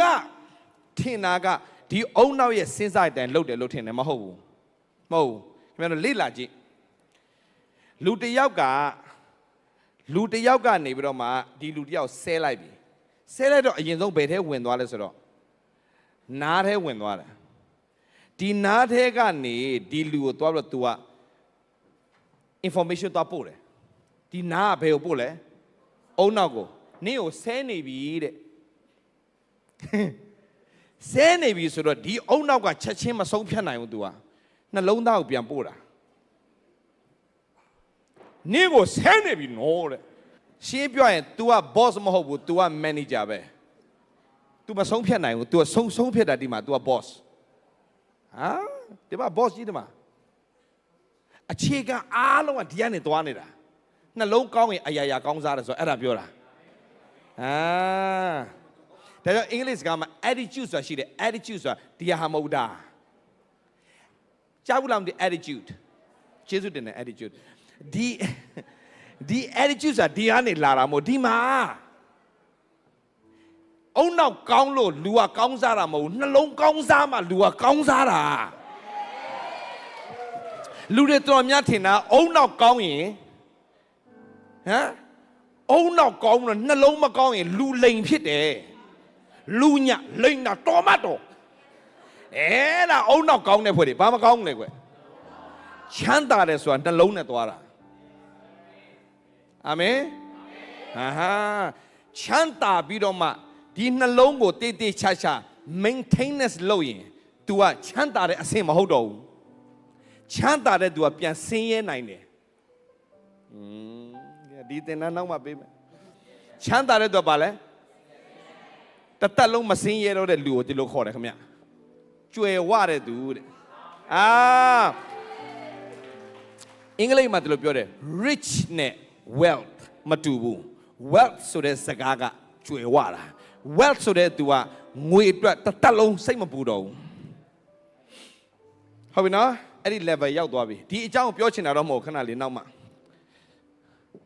ကထင်တာကဒီအုံနောက်ရဲ့စဉ်းစားတဲ့အတိုင်းလုပ်တယ်လို့ထင်တယ်မဟုတ်ဘူးမဟုတ်ဘူးခင်ဗျားတို့လေ့လာကြည့်လူတစ်ယောက်ကလူတစ်ယောက်ကနေပြီးတော့မှဒီလူတစ်ယောက်ဆဲလိုက်ပြီဆဲလိုက်တော့အရင်ဆုံးဘယ်ထဲဝင်သွားလဲဆိုတော့နားထဲဝင်သွားတယ်ဒီနားထဲကနေဒီလူကိုသွားပြီးတော့ तू က information သွားပို့တယ်ဒီနားကဘယ်ကိုပို့လဲအုံနောက်ကိုနင့်ကိုဆဲနေပြီတဲ့ ဆဲနေပြီဆိုတော့ဒီအုံနောက်ကချက်ချင်းမဆုံးဖြတ်နိုင်ဘူး तू ကနှလုံးသားကိုပြန်ပို့တာနင့်ကိုဆဲနေပြီနော်တဲ့ရှင်းပြောရင် तू က boss မဟုတ်ဘူး तू က manager ပဲ तू မဆုံးဖြတ်နိုင်ဘူး तू ကဆုံးဆုံးဖြတ်တာဒီမှာ तू က boss ဟာဒီမှာ boss ကြီးဒီမှာအခြေခံအားလုံးကဒီကနေသွားနေတာနှလုံးကောင်းရင်အရာရာကောင်းစားတယ်ဆိုတော့အဲ့ဒါပြောတာအာ ဒါကြောင့်အင်္ဂလိပ်စကားမှာ attitude ဆိုတာရှိတယ် attitude ဆိုတာဒီဟာမဟုတ်တာကြားဘူးလားမသိ attitude ကျေးဇူးတင်တယ် attitude ဒီဒီ attitude ဆိုတာဒီကနေလာတာမဟုတ်ဒီမှာအုံနောက်ကောင်းလို့လူကကောင်းစားတာမဟုတ်ဘူးနှလုံးကောင်းစားမှလူကကောင်းစားတာလူတွေတော်များထင်တာအုံနောက်ကောင်းရင်ဟမ်အုံနောက်ကောင်းလို့နှလုံးမကောင်းရင်လူလိန်ဖြစ်တယ် လူညလိန်တာတော်မတော်အဲဒါအုံနောက်ကောင်းတဲ့ဖွဲ့တွေဘာမကောင်းဘူးလဲကွချမ်းသာတယ်ဆိုတာနှလုံးနဲ့သွားတာအာမင်ဟာဟာချမ်းသာပြီးတော့မှဒီနှလုံးကိုတေးတေးချာချာ maintenance လုပ်ရင် तू ကချမ်းသာတဲ့အဆင့်မဟုတ်တော့ဘူးချမ်းသာတဲ့ तू ကပြန်ဆင်းရဲနိုင်တယ်อืมဒီတင်တန်းနောက်မှပေးမယ်ချမ်းသာတဲ့ तू ကဘာလဲ တသက်လုံးမဆင်းရဲတော့တဲ့လူကိုဒီလိုခေါ်တယ်ခင်ဗျကြွယ်ဝတဲ့သူတဲ့အာအင်္ဂလိပ်မှာဒီလိုပြောတယ် rich နဲ့ wealth မတူဘူး wealth ဆိုတဲ့စကားကကြွယ်ဝတာ wealth ဆိုတဲ့သူကငွေအတွက်တစ်သက်လုံးစိတ်မပူတော့ဘူးဟုတ်ပြီနော်အဲ့ဒီ level ရောက်သွားပြီဒီအကြောင်းကိုပြောချင်တာတော့မဟုတ်ခဏလေးနောက်မှ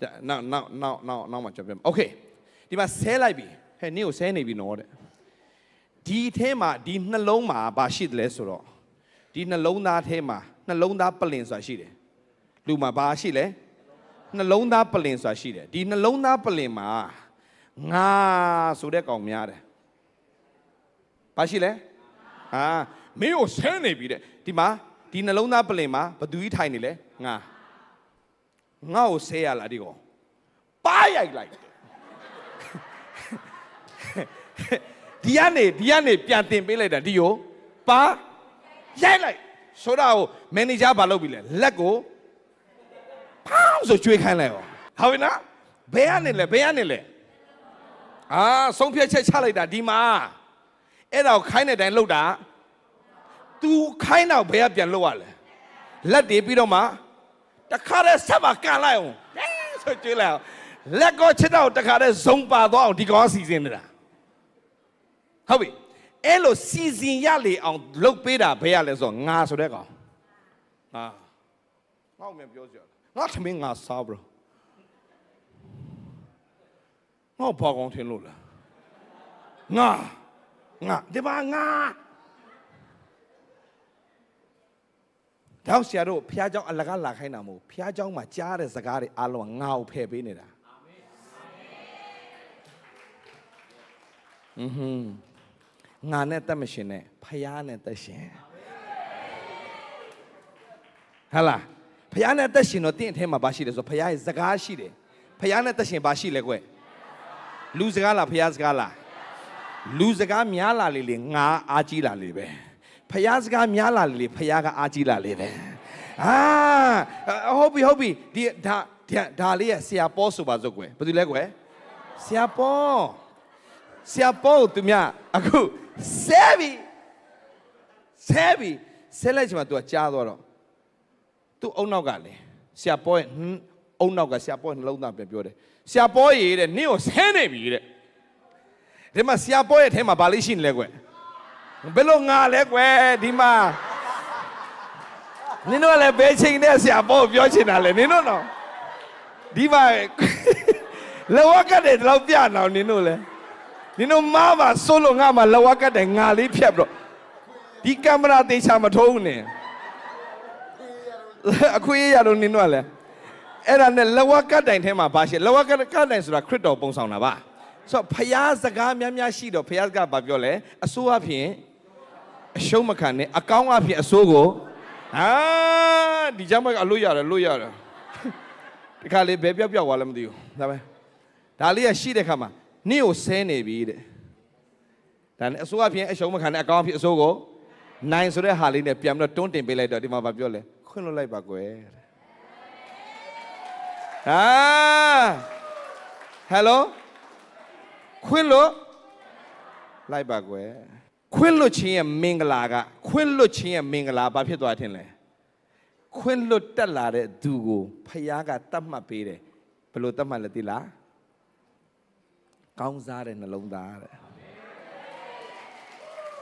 ဒါနောက်နောက်နောက်နောက်နောက်မှကျွန်တော်ပြောမယ် okay ဒီမှာဆဲလိုက်ပြီ ဟဲ့နင့်ကိုဆဲနေပြီနော်တဲ့ဒီအထဲမှာဒီနှလုံးမှာဘာရှိတယ်လဲဆိုတော့ဒီနှလုံးသားထဲမှာနှလုံးသားပလင်ဆိုတာရှိတယ်လူမှာဘာရှိလဲနှလုံးသားပလင်ဆိုတာရှိတယ်ဒီနှလုံးသားပလင်မှာငါဆိုတဲ့ကောင်များတယ်ဘာရှိလဲဟာမင်းကိုဆဲနေပြီတဲ့ဒီမှာဒီနှလုံးသားပလင်မှာဘသူကြီးထိုင်နေလဲငါငါ့ကိုဆဲရလားဒီကောင်ပါရိုက်လိုက်တယ် ဒီကနေဒီကနေပြန်တင်ပေးလိုက်တာဒီကိုပါရိုက်လိုက်ဆိုတော့မန်နေဂျာဘာလုပ်ပြီလဲလက်ကိုဖောင်းဆိုကျွေးခိုင်းလိုက်အောင်ဟုတ်ပြီနော်ဘယ်ကနေလဲဘယ်ကနေလဲအာဆုံးဖြတ်ချက်ချလိုက်တာဒီမှာအဲ့ဒါကိုခိုင်းတဲ့အတိုင်းလုပ်တာ तू ခိုင်းတော့ဘယ်ကပြန်လုပ်ရလဲလက်တွေပြီးတော့မှတခါတည်းဆက်ပါကန်လိုက်အောင်ဟဲ့ဆိုကျွေးလိုက်အောင်လက်ကောချစ်တော့တခါတည်းဇုံပါသွားအောင်ဒီကောင်ကစီစဉ်နေတာ ဟုတ်ပြီအဲ့လိုစီစဉ်ရလေအောင်လုပ်ပေးတာဘယ်ရလဲဆိုတော့ငါဆိုတဲ့ကောင်ငါငါ့ကိုမြန်ပြောစရာလား ငါသမင်းငါစားဘရောငါဘာကောင်းထင်လို့လားငါငါဒီပါငါတော့ဆရာတို့ဖះเจ้าအလကားလာခိုင်းတာမဟုတ်ဖះเจ้าမှာကြားတဲ့စကားတွေအားလုံးကငါ့ကိုဖယ်ပေးနေတာအာမင်อืม ငါနဲ့တက်မရှင်နဲ့ဖះနဲ့တက်ရှင်ဟလာဖះနဲ့တက်ရှင်တော့တင့်အထဲမှာဘာရှိလဲဆိုတော့ဖះရဲ့စကားရှိတယ်ဖះနဲ့တက်ရှင်ဘာရှိလဲကွလူစကားလားဖះစကားလားလူစကားများလာလေလေငါအားကြီးလာလေပဲဖះစကားများလာလေလေဖះကအားကြီးလာလေပဲအာဟုတ်ပြီဟုတ်ပြီဒီဒါဒါဒါလေးရဆရာပေါ်ဆိုပါစို့ကွယ်ဘာလို့လဲကွယ်ဆရာပေါ်ဆရာပေါ်ကိုသူများအခု ဆဲပြီဆဲပြီဆဲလိုက်ချင်မှ तू ကကြားသွားတော့သူ့အုံနောက်ကလည်းဆရာပေါ်ရဲ့ဟွန်းအုံနောက်ကဆရာပေါ်ရဲ့နှလုံးသားပြန်ပြောတယ်ဆရာပေါ်ရေတဲ့နင့်ကိုဆဲနေပြီတဲ့ဒီမှာဆရာပေါ်ရဲ့အဲထဲမှာဘာလေးရှိနေလဲကွယ်ဘယ်လိုငါလဲကွယ်ဒီမှာနင်တို့ကလည်းဘယ်ချိန်နဲ့ဆရာပေါ်ကိုပြောချင်တာလဲနင်တို့တော့ဒီမှာလောကတဲ့တော့ပြအောင်နင်တို့လဲ နင်တို့မားပါဆိုလို့ငါမှလဝကတ်တယ်ငါလေးဖြတ်ပြီးတော့ဒီကင်မရာတေချာမထိုးဘူးနင်အခွေးရတော့နင်တို့ကလည်းအဲ့ဒါနဲ့လဝကတ်တိုင်ထဲမှာဘာရှိလဝကတ်ကတ်တိုင်ဆိုတာခရစ်တော်ပုံဆောင်တာပါဆိုတော့ဖျားစကားများများရှိတော့ဖျားစကားဘာပြောလဲအစိုးအဖြစ်အရှုံးမခံနဲ့အကောင်းအဖြစ်အစိုးကိုဟာဒီကြောင့်မကအလို့ရတယ်လို့ရတယ်ဒီခါလေးဘယ်ပြောက်ပြောက်သွားလဲမသိဘူးဒါပဲဒါလေးကရှိတဲ့ခါမှာ နင့်ကိုဆဲနေပြီတဲ့ဒါနဲ့အစိုးအဖြစ်အရှုံးမခံနဲ့အကောင်းအဖြစ်အစိုးကိုနိုင်ဆိုတဲ့ဟာလေးနဲ့ပြန်ပြီးတော့တွန်းတင်ပေးလိုက်တော့ဒီမှာဘာပြောလဲခွင့်လွှတ်လိုက်ပါကွယ်တဲ့ဟာဟယ်လိုခွင့်လွတ်လိုက်ပါကွယ်ခွင့်လွတ်ခြင်းရဲ့မင်္ဂလာကခွင့်လွတ်ခြင်းရဲ့မင်္ဂလာဘာဖြစ်သွားထင်လဲခွင့်လွတ်တက်လာတဲ့သူကိုဖခင်ကတတ်မှတ်ပေးတယ်ဘယ်လိုတတ်မှတ်လဲသိလား ကောင်းစားတဲ့နှလုံးသားတဲ့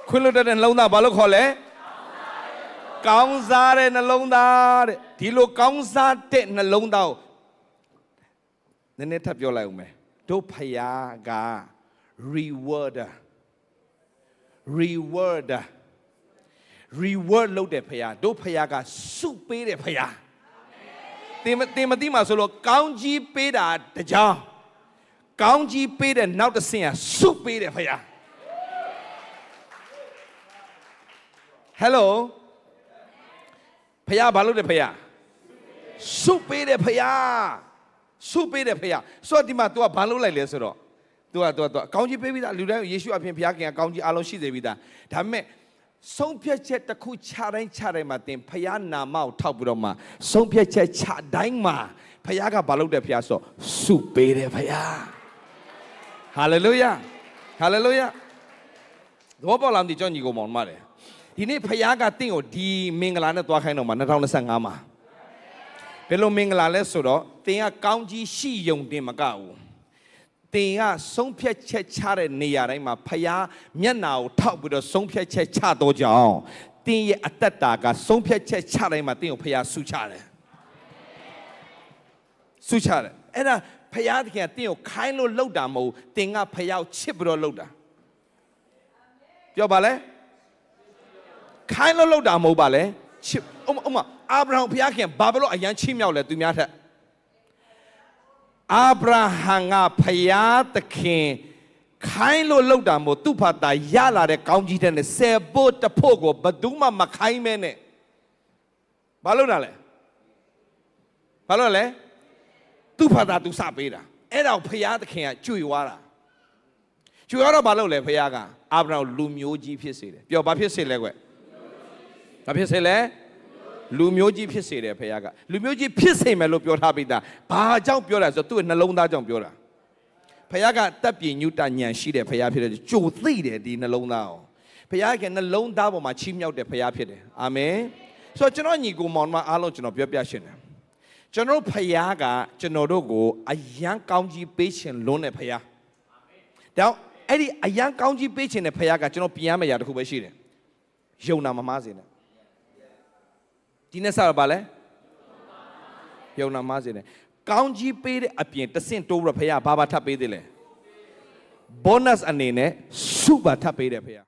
ခွင့်လွတ်တဲ့နှလုံးသားဘာလို့ခေါ်လဲကောင်းစားတဲ့နှလုံးသားတဲ့ဒီလိုကောင်းစားတဲ့နှလုံးသားကိုနည်းနည်းထပ်ပြောလိုက်အောင်မယ်တို့ဖခင်က rewarder rewarder reward လုပ်တဲ့ဖခင်တို့ဖခင်ကစုပေးတဲ့ဖခင်တင်မတင်မသိမှာဆိုလို့ကောင်းကြီးပေးတာတကြောင် ကောင်းကြီးပေးတဲ့နောက်တစ်ဆင့်ကစုပေးတဲ့ဖခင် Hello ဖခင်ဘာလုပ်တဲ့ဖခင်စုပေးတဲ့ဖခင်စုပေးတဲ့ဖခင်ဆိုတော့ဒီမှာ तू ကဘာလုပ်လိုက်လဲဆိုတော့ तू က तू က तू အကောင်းကြီးပေးပြီးသားလူတိုင်းယေရှုအဖင်ဖခင်ကအကောင်းကြီးအလုံးရှိစေပြီးသားဒါပေမဲ့ဆုံးဖြတ်ချက်တစ်ခုခြားတိုင်းခြားတိုင်းမှာသင်ဖခင်နာမကိုထောက်ပြီးတော့မှဆုံးဖြတ်ချက်ခြားတိုင်းမှာဖခင်ကဘာလုပ်တဲ့ဖခင်ဆိုတော့စုပေးတယ်ဖခင် ဟာလေလုယာဟာလေလုယာတော့ပေါ်လာမသိကြောင့်ညီကိုမောင်မတယ်ဒီနေ့ဖခင်ကတင့်ကိုဒီမင်္ဂလာနဲ့သွားခိုင်းတော့မှာ2025မှာဘယ်လိုမင်္ဂလာလဲဆိုတော့တင်ကကောင်းကြီးရှိယုံတင်မကဘူးတင်ကဆုံးဖြတ်ချက်ချတဲ့နေရာတိုင်းမှာဖခင်မျက်နာကိုထောက်ပြီးတော့ဆုံးဖြတ်ချက်ချတော့ကြောင်းတင်ရဲ့အတ္တတာကဆုံးဖြတ်ချက်ချတိုင်းမှာတင်ကိုဖခင်ဆုချတယ်ဆုချတယ် အဲ့ဒါဖခင်တခင်ကတင်ကိုခိုင်းလို့လှုပ်တာမဟုတ်ဘူးတင်ကဖခင်ကိုချစ်ပြီးတော့လှုပ်တာပြောပါလဲခိုင်းလို့လောက်တာမဟုတ်ပါလေချစ်ဥမဥမအာဗြဟံဘုရားခင်ဘာဘလို့အရန်ချိမြောက်လဲသူများထက်အာဗြဟံကဘုရားသခင်ခိုင်းလို့လောက်တာမဟုတ်သူ့ဖာတာရလာတဲ့ကောင်းကြီးတဲ့နဲ့ဆယ်ဖို့တဖို့ကိုဘယ်သူမှမခိုင်းမဲနဲ့ဘာလို့တာလဲဘာလို့လဲ သူ့ဖာတာသူစပေးတာအဲ့ဒါကိုဘုရားသခင်ကကြွေသွားတာကြွေသွားတော့ဘာလို့လဲဘုရားကအာဗြဟံကိုလူမျိုးကြီးဖြစ်စေတယ်ပြောဘာဖြစ်စေလဲကွ။ဘာဖြစ်စေလဲ။လူမျိုးကြီးဖြစ်စေတယ်ဖေက။လူမျိုးကြီးဖြစ်စေမယ်လို့ပြောထားပြီးသား။ဘာကြောင့်ပြောလဲဆိုတော့သူ့ရဲ့နှလုံးသားကြောင့်ပြောတာ။ဖေကတက်ပြင်းညုတညံရှိတဲ့ဖေဖြစ်တယ်။ကြိုသိတယ်ဒီနှလုံးသားကို။ဖေကနှလုံးသားပေါ်မှာချီးမြှောက်တဲ့ဖေဖြစ်တယ်။အာမင်။ဆိုတော့ကျွန်တော်ညီကိုမောင်မအားလုံးကျွန်တော်ပြောပြရှင်းတယ်။ ကျွန်တော်ဖေကကျွန်တော်တို့ကိုအယံကောင်းကြီးပေးခြင်းလွန်းတဲ့ဖေ။တောင်အဲ့ဒီအယံကောင်းကြီးပေးခြင်းတဲ့ဖေကကျွန်တော်ပြင်ရမယ့်ຢာတစ်ခုပဲရှိတယ်။ယုံနာမမားစေနဲ့ဒီနေ့စတော့ဗာလဲယုံနာမစေတယ်ကောင်းကြီးပေးတဲ့အပြင်တဆင့်တိုးပြီးတော့ဖခင်ဘာဘာထပ်ပေးသေးလဲ bonus အနေနဲ့စုပါထပ်ပေးတယ်ဖခင်